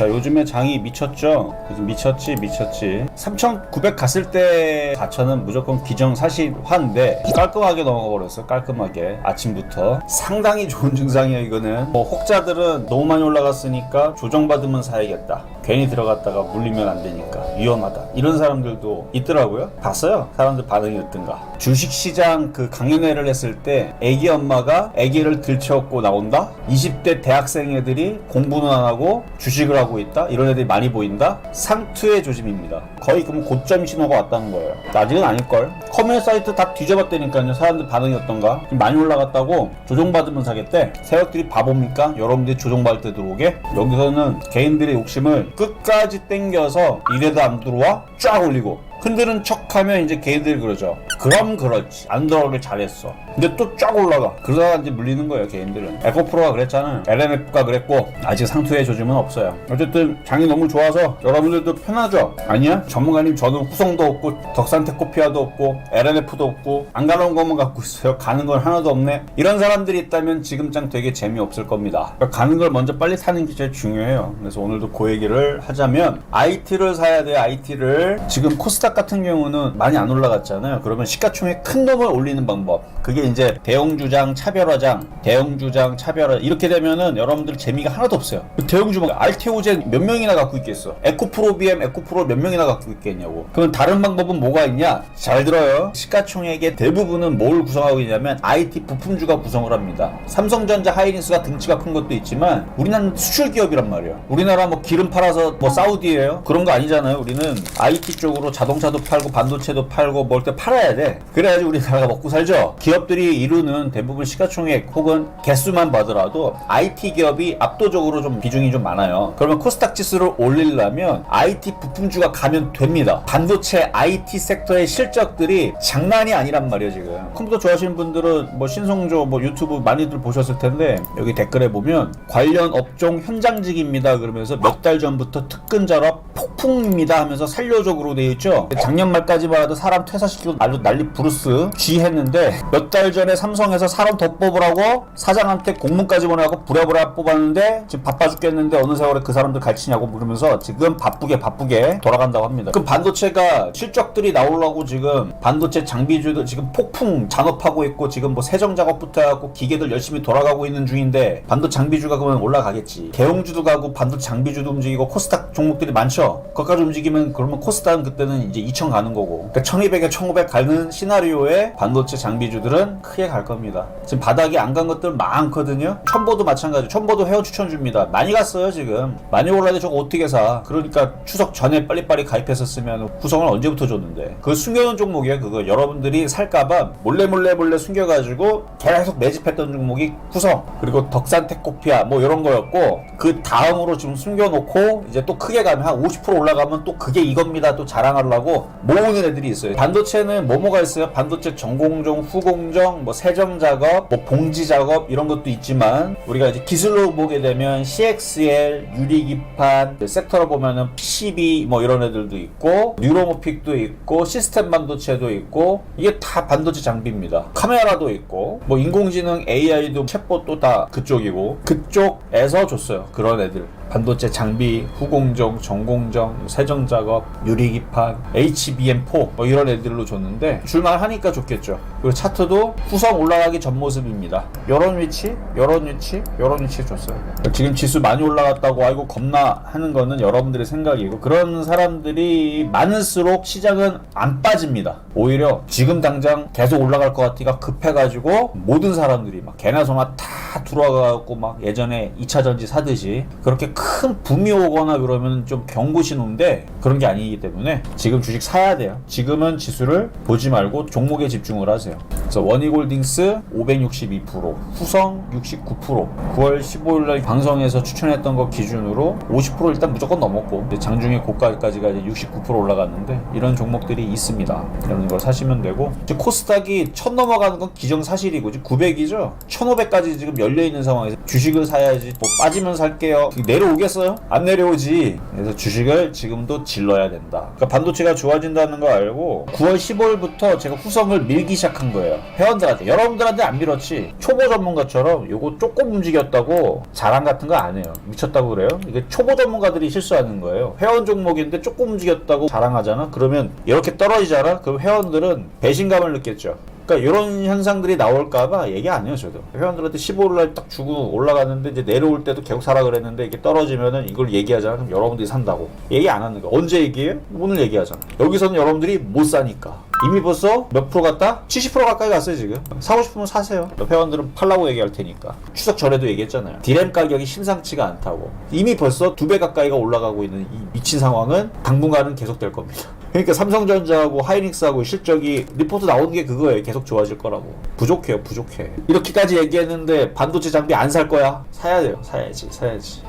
자 요즘에 장이 미쳤죠? 요즘 미쳤지 미쳤지. 3900 갔을 때 가처는 무조건 기정사실화인데 깔끔하게 넘어가 버렸어 깔끔하게. 아침부터. 상당히 좋은 증상이에요 이거는. 뭐 혹자들은 너무 많이 올라갔으니까 조정받으면 사야겠다 괜히 들어갔다가 물리면 안 되니까 위험하다. 이런 사람들도 있더라고요. 봤어요. 사람들 반응이 어떤가. 주식시장 그 강연회를 했을 때 애기 엄마가 애기를 들쳐업고 나온다? 20대 대학생 애들이 공부는 안 하고 주식을 하고 있다? 이런 애들이 많이 보인다? 상투의 조짐입니다. 거의 그럼 고점 신호가 왔다는 거예요. 아직은 아닐걸? 커뮤니티 사이트 다 뒤져봤다니까요. 사람들 반응이 어떤가? 많이 올라갔다고 조정받으면 사겠대. 세력들이 바보입니까? 여러분들이 조정받을 때 들어오게? 여기서는 개인들의 욕심을 끝까지 땡겨서 이래도 안 들어와 쫙 올리고 흔드는 척 하면 이제 개인들이 그러죠. 그럼 그렇지. 안 들어가길 잘했어. 근데 또 쫙 올라가. 그러다가 이제 물리는 거예요, 개인들은. 에코프로가 그랬잖아. LMF가 그랬고, 아직 상투의 조짐은 없어요. 어쨌든 장이 너무 좋아서 여러분들도 편하죠? 아니야? 전문가님 저는 후성도 없고, 덕산테코피아도 없고, LMF도 없고, 안 가는 것만 갖고 있어요. 가는 건 하나도 없네. 이런 사람들이 있다면 지금 장 되게 재미없을 겁니다. 그러니까 가는 걸 먼저 빨리 사는 게 제일 중요해요. 그래서 오늘도 그 얘기를 하자면, IT를 사야 돼요, IT를. 지금 코스닥 같은 경우는 많이 안 올라갔잖아요. 그러면 시가총액 큰 놈을 올리는 방법. 그게 이제 대형주장, 차별화장, 대형주장, 차별화 이렇게 되면은 여러분들 재미가 하나도 없어요. 대형주장 알테오젠 몇 명이나 갖고 있겠어? 에코프로 BM, 에코프로 몇 명이나 갖고 있겠냐고. 그럼 다른 방법은 뭐가 있냐? 잘 들어요. 시가총액의 대부분은 뭘 구성하고 있냐면 IT 부품주가 구성을 합니다. 삼성전자, 하이닉스가 등치가 큰 것도 있지만 우리나라는 수출 기업이란 말이에요. 우리나라 뭐 기름 팔아서 뭐 사우디예요? 그런 거 아니잖아요. 우리는 IT 쪽으로 자동 차도 팔고 반도체도 팔고 뭘 때 팔아야 돼. 그래야지 우리나라가 먹고 살죠. 기업들이 이루는 대부분 시가총액 혹은 개수만 봐더라도 IT 기업이 압도적으로 좀 비중이 좀 많아요. 그러면 코스닥 지수를 올리려면 IT 부품주가 가면 됩니다. 반도체 IT 섹터의 실적들이 장난이 아니란 말이에요, 지금. 컴퓨터 좋아하시는 분들은 뭐 신성조 뭐 유튜브 많이들 보셨을 텐데 여기 댓글에 보면 관련 업종 현장직입니다. 그러면서 몇 달 전부터 특근 작업 폭풍입니다 하면서 살려적으로 되어 있죠. 작년 말까지만 해도 사람 퇴사시키고 아주 난리 부르스 쥐 했는데 몇 달 전에 삼성에서 사람 더 뽑으라고 사장한테 공문까지 보내고 부랴부랴 뽑았는데 지금 바빠 죽겠는데 어느 세월에 그 사람들 갈치냐고 그러면서 지금 바쁘게 바쁘게 돌아간다고 합니다. 그 반도체가 실적들이 나오려고 지금 반도체 장비주도 지금 폭풍 잔업하고 있고 지금 뭐 세정 작업부터 해갖고 기계들 열심히 돌아가고 있는 중인데 반도 장비주가 그러면 올라가겠지. 대형주도 가고 반도 장비주도 움직이고 코스닥 종목들이 많죠. 거기까지 움직이면 그러면 코스닥은 그때는 이제 2천 가는 거고 그러니까 1200에 1500 가는 시나리오에 반도체 장비주들은 크게 갈 겁니다. 지금 바닥이 안 간 것들 많거든요. 첨보도 마찬가지. 첨보도 회원 추천 줍니다. 많이 갔어요 지금. 많이 올라는데 저거 어떻게 사? 그러니까 추석 전에 빨리빨리 가입했었으면 구성을 언제부터 줬는데 그 숨겨놓은 종목이에요 그거. 여러분들이 살까봐 몰래 몰래 몰래 숨겨가지고 계속 매집했던 종목이 구성 그리고 덕산 테코피아 뭐 이런 거였고 그 다음으로 지금 숨겨놓고 이제 또 크게 가면 한 50% 올라가면 또 그게 이겁니다 또 자랑하려고 모으는 애들이 있어요. 반도체는 뭐뭐가 있어요? 반도체 전공정, 후공정, 뭐 세정 작업, 뭐 봉지 작업 이런 것도 있지만 우리가 이제 기술로 보게 되면 CXL, 유리기판, 섹터로 보면은 PCB 뭐 이런 애들도 있고 뉴로모픽도 있고 시스템 반도체도 있고 이게 다 반도체 장비입니다. 카메라도 있고 뭐 인공지능 AI도 챗봇도 다 그쪽이고 그쪽에서 줬어요. 그런 애들. 반도체 장비, 후공정, 전공정, 세정 작업, 유리기판, HBM4 뭐 이런 애들로 줬는데 줄만 하니까 좋겠죠. 그리고 차트도 후성 올라가기 전 모습입니다. 이런 위치, 이런 위치, 이런 위치에 줬어요. 지금 지수 많이 올라갔다고 아이고 겁나 하는 거는 여러분들의 생각이고 그런 사람들이 많을수록 시장은 안 빠집니다. 오히려 지금 당장 계속 올라갈 것 같으니까 급해가지고 모든 사람들이 막 개나 소나 다 들어와갖고 막 예전에 2차 전지 사듯이 그렇게 큰 붐이 오거나 그러면 좀 경고 신호인데 그런 게 아니기 때문에 지금 주식 사야 돼요. 지금은 지수를 보지 말고 종목에 집중을 하세요. 그래서 원희골딩스 562%, 후성 69%, 9월 15일 날 방송에서 추천했던 거 기준으로 50% 일단 무조건 넘었고 장중에 고가까지가 이제 69% 올라갔는데 이런 종목들이 있습니다. 이런 걸 사시면 되고 코스닥이 1000 넘어가는 건 기정사실이고 지금 900이죠. 1500까지 지금 열려 있는 상황에서 주식을 사야지 뭐 빠지면 살게요. 내려오겠어요? 안 내려오지. 그래서 주식을 지금도 질러야 된다. 그러니까 반도체가 좋아진다는 거 알고 9월 15일부터 제가 후성을 밀기 시작한 거예요. 회원들한테. 여러분들한테 안 밀었지. 초보 전문가처럼 요거 조금 움직였다고 자랑 같은 거 안 해요. 미쳤다고 그래요? 이게 초보 전문가들이 실수하는 거예요. 회원 종목인데 조금 움직였다고 자랑하잖아? 그러면 이렇게 떨어지잖아? 그럼 회원들은 배신감을 느꼈죠 그러니까 이런 현상들이 나올까봐 얘기 안 해요 저도. 회원들한테 15일 날 딱 주고 올라갔는데 이제 내려올 때도 계속 사라 그랬는데 이게 떨어지면은 이걸 얘기하잖아 그럼 여러분들이 산다고. 얘기 안 하는 거야 언제 얘기해요? 오늘 얘기하잖아 여기서는 여러분들이 못 사니까. 이미 벌써 몇 프로 갔다? 70% 가까이 갔어요 지금. 사고 싶으면 사세요. 회원들은 팔라고 얘기할 테니까. 추석 전에도 얘기했잖아요. 디램 가격이 심상치가 않다고. 이미 벌써 두 배 가까이가 올라가고 있는 이 미친 상황은 당분간은 계속될 겁니다 그러니까 삼성전자하고 하이닉스하고 실적이 리포트 나오는 게 그거예요. 계속 좋아질 거라고. 부족해요. 부족해. 이렇게까지 얘기했는데 반도체 장비 안 살 거야? 사야 돼요. 사야지. 사야지